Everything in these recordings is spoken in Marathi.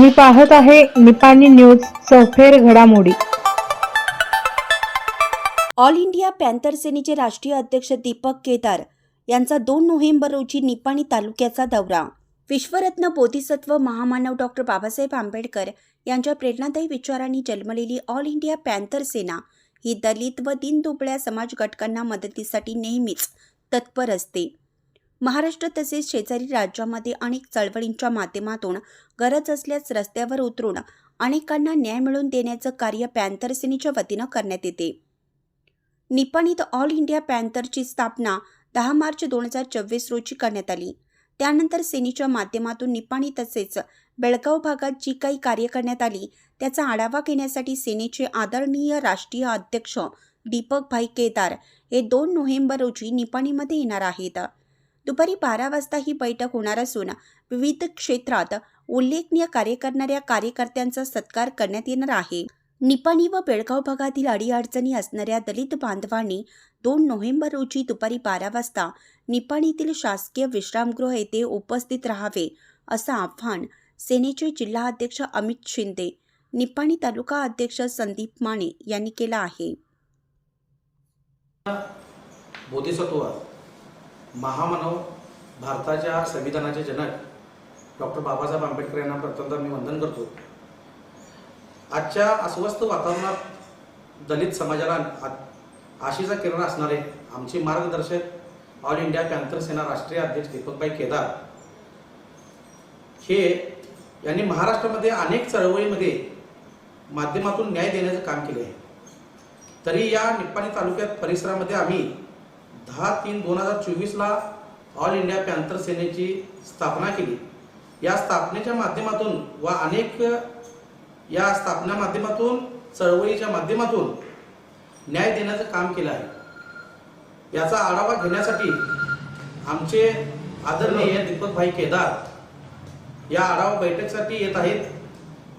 तुम्ही पाहत आहे निपाणी न्यूज चौफेर घडामोडी. ऑल इंडिया पॅन्थर सेनेचे राष्ट्रीय अध्यक्ष दीपक केदार यांचा दोन नोव्हेंबर रोजी निपाणी तालुक्याचा दौरा. विश्वरत्न बोधिसत्व महामानव डॉक्टर बाबासाहेब आंबेडकर यांच्या प्रेरणादायी विचारांनी जन्मलेली ऑल इंडिया पॅन्थर सेना ही दलित व दिनदुबळ्या समाज घटकांना मदतीसाठी नेहमीच तत्पर असते. महाराष्ट्र तसेच शेजारी राज्यामध्ये अनेक चळवळींच्या माध्यमातून गरज असल्यास रस्त्यावर उतरून अनेकांना न्याय मिळवून देण्याचं कार्य पॅन्थर सेनेच्या वतीनं करण्यात येते. निपाणीत ऑल इंडिया पॅन्थरची स्थापना दहा मार्च दोन हजार चोवीस रोजी करण्यात आली. त्यानंतर सेनेच्या माध्यमातून निपाणी तसेच बेळगाव भागात जी काही कार्य करण्यात आली त्याचा आढावा घेण्यासाठी सेनेचे आदरणीय राष्ट्रीय अध्यक्ष दीपक भाई केदार हे दोन नोव्हेंबर रोजी निपाणीमध्ये येणार आहेत. दुपारी बारा वाजता ही बैठक होणार असून विविध क्षेत्रात उल्लेखनीय कार्य करणाऱ्या कार्यकर्त्यांचा सत्कार करण्यात येणार आहे. निपाणी व बेळगाव भागातील अडीअडचणी असणाऱ्या दलित बांधवांनी दोन नोव्हेंबर रोजी दुपारी बारा वाजता निपाणीतील शासकीय विश्रामगृह येथे उपस्थित राहावे असं आव्हान सेनेचे जिल्हा अध्यक्ष अमित शिंदे निपाणी तालुका अध्यक्ष संदीप माने यांनी केलं आहे. बोधिसत्व महामानव भारताच्या संविधानाचे जनक डॉक्टर बाबासाहेब आंबेडकर यांना प्रथमतः मी वंदन करतो. आजच्या अस्वस्थ वातावरणात दलित समाजाला आशीचा आशेचा किरण असणारे आमचे मार्गदर्शक ऑल इंडिया पॅन्थर सेना राष्ट्रीय अध्यक्ष दीपकभाई केदार हे यांनी महाराष्ट्रामध्ये अनेक चळवळीमध्ये माध्यमातून न्याय देण्याचं काम केले आहे तरी या निप्पाणी तालुक्यात परिसरामध्ये आम्ही दहा तीन दोन हजार चोवीसला ऑल इंडिया पॅन्थर सेनेची स्थापना केली. या स्थापनेच्या माध्यमातून व अनेक या स्थापना माध्यमातून चळवळीच्या माध्यमातून न्याय देण्याचं काम केलं आहे. याचा आढावा घेण्यासाठी आमचे आदरणीय दीपकभाई केदार या आढावा बैठकीसाठी येत आहेत.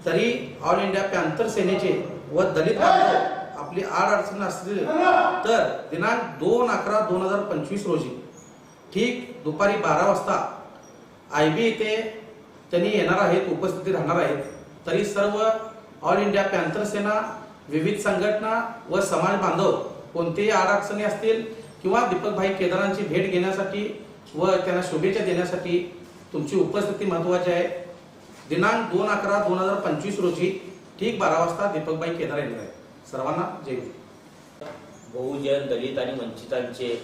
तरी ऑल इंडिया पॅन्थर सेनेचे व दलित बांधव आपली आड अडचण असतील तर दिनांक दोन अकरा दोन हजार पंचवीस रोजी ठीक दुपारी बारा वाजता आय बी येथे त्यांनी येणार आहेत उपस्थिती राहणार आहेत. तरी सर्व ऑल इंडिया पॅन्थर सेना विविध संघटना व समाज बांधव कोणतेही अडचणी असतील किंवा दीपकभाई केदारांची भेट घेण्यासाठी व त्यांना शुभेच्छा देण्यासाठी तुमची उपस्थिती महत्वाची आहे. दिनांक दोन अकरा दोन हजार पंचवीस रोजी ठीक बारा वाजता दीपकभाई केदार येणार आहेत. सर्वांना जय बहुजन दलित आणि वंचितांचे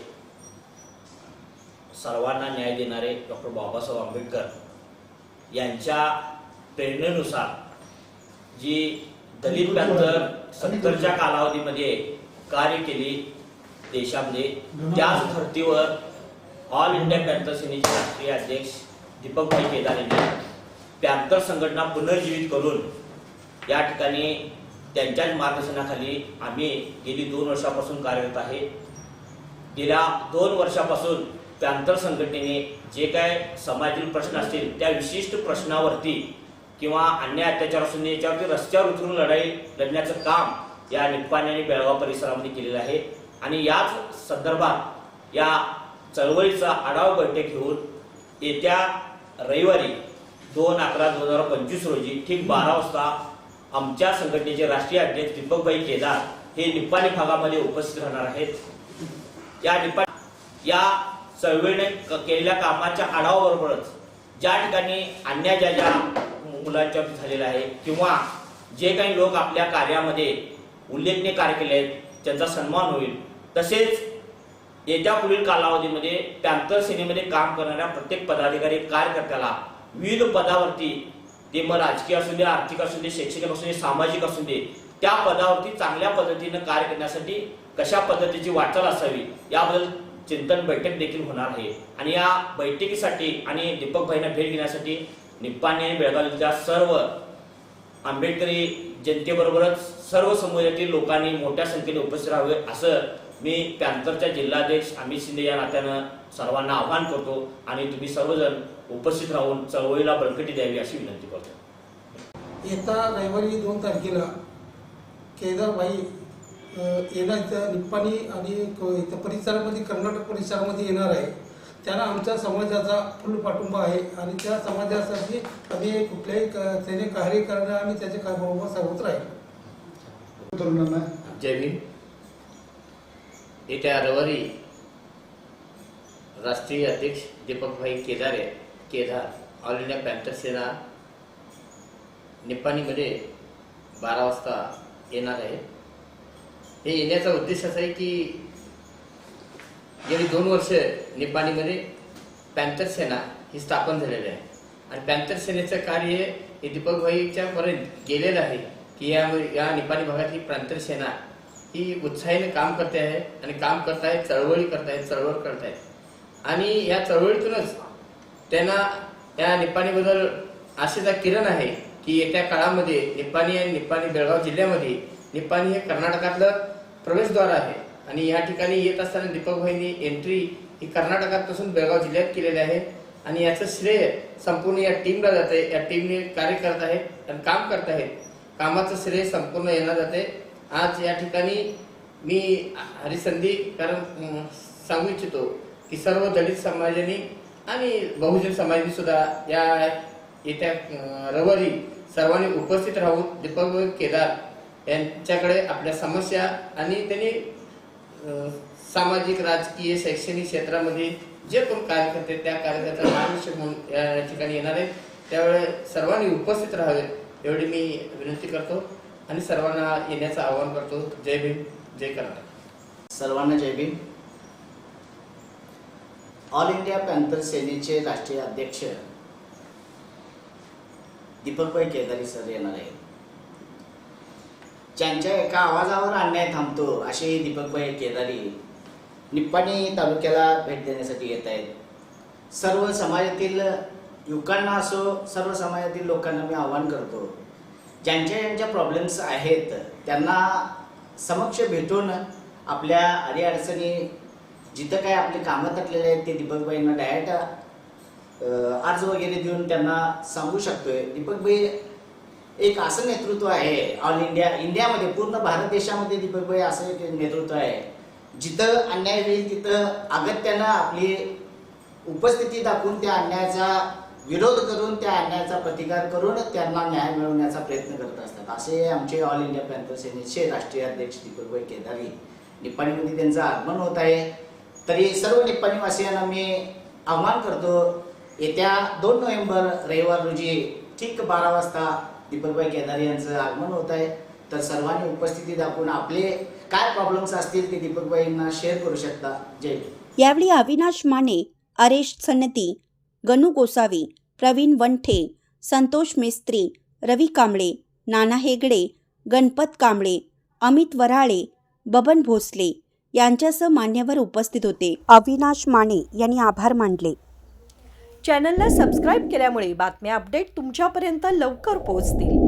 सर्वांना न्याय देणारे डॉक्टर बाबासाहेब आंबेडकर यांच्या प्रेरणेनुसार जी दलित पॅन्थर सत्तरच्या कालावधीमध्ये कार्य केली देशामध्ये त्याच धर्तीवर ऑल इंडिया पॅन्थर सेनेचे राष्ट्रीय अध्यक्ष दीपकभाई केदार यांनी पॅन्थर संघटना पुनर्जीवित करून या ठिकाणी त्यांच्याच मार्गदर्शनाखाली आम्ही गेली दोन वर्षापासून कार्यरत आहे. गेल्या दोन वर्षापासून पॅन्थर संघटनेने जे काय समाजातील प्रश्न असतील त्या विशिष्ट प्रश्नावरती किंवा अन्याय अत्याचार असून याच्यावरती रस्त्यावर उतरून लढाई लढण्याचं काम या निप्पाणी आणि बेळगाव परिसरामध्ये केलेलं आहे. आणि याच संदर्भात या चळवळीचा आढावा बैठक घेऊन येत्या रविवारी दोन अकरा दोन हजार पंचवीस रोजी ठीक बारा वाजता आमच्या संघटनेचे राष्ट्रीय अध्यक्ष दीपकभाई केदार हे निपाणी भागामध्ये उपस्थित राहणार आहेत. या निपाणी या चळवळीने क- केलेल्या कामाच्या आढावाबरोबरच ज्या ठिकाणी अन्याय ज्या ज्या मुलांच्या झालेला आहे किंवा जे काही लोक आपल्या कार्यामध्ये उल्लेखनीय कार्य केले आहेत त्यांचा सन्मान होईल तसेच येत्या पुढील कालावधीमध्ये पॅन्थर सेनेमध्ये काम करणाऱ्या प्रत्येक पदाधिकारी कार्यकर्त्याला विविध पदावरती ते मग राजकीय असू दे आर्थिक असू दे शैक्षणिक असू दे सामाजिक असू दे त्या पदावरती चांगल्या पद्धतीनं कार्य करण्यासाठी कशा पद्धतीची वाटचाल असावी याबद्दल चिंतन बैठक देखील होणार आहे. आणि या बैठकीसाठी आणि दीपक भाईंना भेट घेण्यासाठी निप्पाणी आणि बेळगाव सर्व आंबेडकरी जनतेबरोबरच सर्व समुदायातील लोकांनी मोठ्या संख्येने उपस्थित राहावे असं मी पॅन्थरच्या जिल्हाध्यक्ष अमित शिंदे या नात्यानं सर्वांना आवाहन करतो. आणि तुम्ही सर्वजण उपस्थित राहून चळवळीला बळकटी द्यावी अशी विनंती करतो. येत्या रविवारी दोन तारखेला केदारबाई येणार इथं निप्पाणी आणि इथं परिसरामध्ये कर्नाटक परिसरामध्ये येणार आहे. त्यांना आमच्या समाजाचा फुल पाठिंबा आहे आणि त्या समाजासाठी आम्ही कुठल्याही त्याने कार्य करणार आम्ही त्याच्या बरोबर सर्वत्र आहे तरुणांना. जय भीम. येत्या रविवारी राष्ट्रीय अध्यक्ष Deepakbhai Kedare Kedar all India panther Sena निप्पाणीमध्ये बारा वाजता येणार आहे. हे येण्याचा उद्देश असा आहे की गेली दोन वर्ष निप्पाणीमध्ये पॅन्थर सेना ही स्थापन झालेली आहे. आणि पॅन्थर सेनेचं कार्य हे दीपकभाईच्या पर्यंत गेलेलं आहे की या या निपाणी भागातली प्रांतर सेना ही उत्साहीने काम करते आहे आणि काम करत आहे चळवळी करत आहे चळवळ करत आहे आणि या चळवळीतूनच त्यांना या निपाणीबद्दल आशेचा किरण आहे की येत्या काळामध्ये निपाणी आणि निपाणी बेळगाव जिल्ह्यामध्ये निपाणी हे कर्नाटकातलं प्रवेशद्वार आहे. आणि या ठिकाणी येत असताना दीपकभाईंनी एंट्री ही कर्नाटकापासून बेळगाव जिल्ह्यात केलेली आहे. आणि याचं श्रेय संपूर्ण या टीमला जाते. या टीमने कार्य करत आहेत आणि काम करत आहेत. कामाचं श्रेय संपूर्ण येणार जाते. आज या ठिकाणी मी हरिसंधी कारण सांगू इच्छितो की सर्व दलित समाजाने आणि बहुजन समाजाने सुद्धा या येत्या रविवारी सर्वांनी उपस्थित राहून दीपक केदार यांच्याकडे आपल्या समस्या आणि त्यांनी सामाजिक राजकीय शैक्षणिक क्षेत्रामध्ये जे कोण कार्य करते त्या कार्यकर्त्याचा मार्गदर्शक म्हणून या ठिकाणी येणार आहेत. त्यावेळे सर्वांनी उपस्थित राहावे एवढी मी विनंती करतो आणि सर्वांना येण्याचं आवाहन करतो. जय भीम जय कर्नाटक. सर्वांना जय भीम. ऑल इंडिया पॅन्थर सेनेचे राष्ट्रीय अध्यक्ष दीपकभाई केदारी सर येणार आहेत. ज्यांच्या एका आवाजावर अन्याय थांबतो असे दीपकभाई केदारी निप्पाणी तालुक्याला भेट देण्यासाठी येत आहेत. सर्व समाजातील युवकांना असो सर्व समाजातील लोकांना मी आवाहन करतो ज्यांच्या ज्यांच्या प्रॉब्लेम्स आहेत त्यांना समक्ष भेटून आपल्या अडीअडचणी जिथं काय आपले कामं थकलेले आहेत ते दीपकबाईंना डायरेक्ट अर्ज वगैरे देऊन त्यांना सांगू शकतोय. दीपकबाई एक असं नेतृत्व आहे ऑल इंडिया इंडियामध्ये पूर्ण भारत देशामध्ये दीपकबाई असं एक नेतृत्व आहे. जिथं अन्याय होईल तिथं अगत्यानं आपली उपस्थिती दाखवून त्या अन्यायाचा विरोध करून त्या अन्यायाचा प्रतिकार करून त्यांना न्याय मिळवण्याचा प्रयत्न करत असतात. असे आमचे ऑल इंडिया पॅन्थर सेनेचे राष्ट्रीय अध्यक्ष दीपकभाई केदारी. निपाणीमध्ये त्यांचं आगमन होत आहे. तरी सर्व निप्पाणीवासियांना मी आव्हान करतो येत्या दोन नोव्हेंबर रविवार रोजी ठीक बारा वाजता दीपकभाई केदारी यांचं आगमन होत आहे. तर सर्वांनी उपस्थिती दाखवून आपले काय प्रॉब्लेम्स असतील ते दीपकबाईंना शेअर करू शकता. जय यावेळी अविनाश माने आरेश सन्नती गणू गोसावी प्रवीण वंठे संतोष मेस्त्री रवी कांबळे नाना हेगडे गणपत कांबळे अमित वराळे बबन भोसले यांच्यासह मान्यवर उपस्थित होते. अविनाश माने यांनी आभार मानले. चॅनलला सबस्क्राईब केल्यामुळे बातम्या अपडेट तुमच्यापर्यंत लवकर पोहोचतील.